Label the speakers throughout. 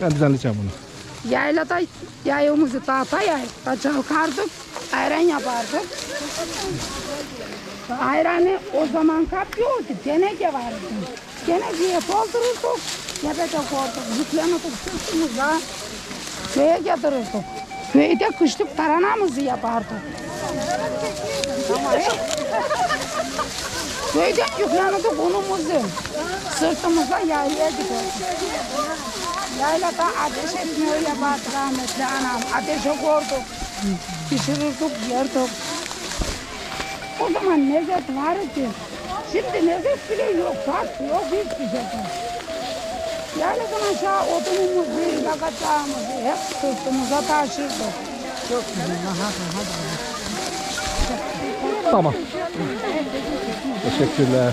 Speaker 1: Ben düzenleyeceğim bunu.
Speaker 2: Yaylada yayımızı tahta yayda çalkardık, ayran yapardık. Ayranı o zaman kap yoktu, teneke vardı. Tenekeye doldururduk, tepede koyduk, yüklenirdik sırtımıza, köye getirirdik. Köyde kışlık taranamızı yapardık. Köyde yüklenirdik unumuzu, sırtımıza yaylaya giderdik. Yaylada ateş etmiyor yapardı rahmetli anam. Ateşe koyduk. Pişirirdik, yerdik. O zaman lezzet vardı. Şimdi lezzet bile yok, tat yok, hiçbir şey yok. Yayladan aşağı odunumuzu, yakacağımızı hep sırtımıza taşırdık.
Speaker 1: Tamam. Teşekkürler.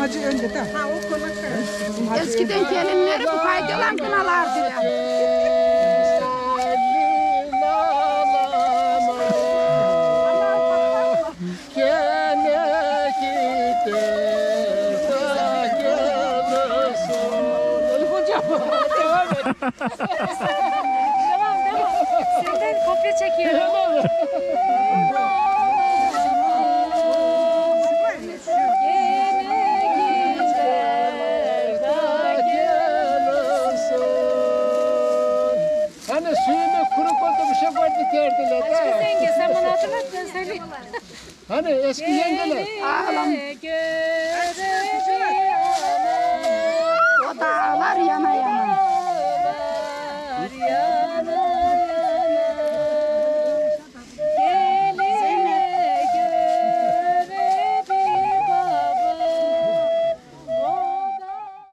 Speaker 3: hacı önde de.
Speaker 2: Eskiden gelinleri bu faydalan kınalardı ya.
Speaker 4: Devam devam. Senden kopya çekiyorum. Aşkı
Speaker 5: de.
Speaker 4: yenge sen bana hatırlat ben söyleyeyim.
Speaker 5: Hani eski yengeler.
Speaker 2: Ağlam.
Speaker 4: Görecek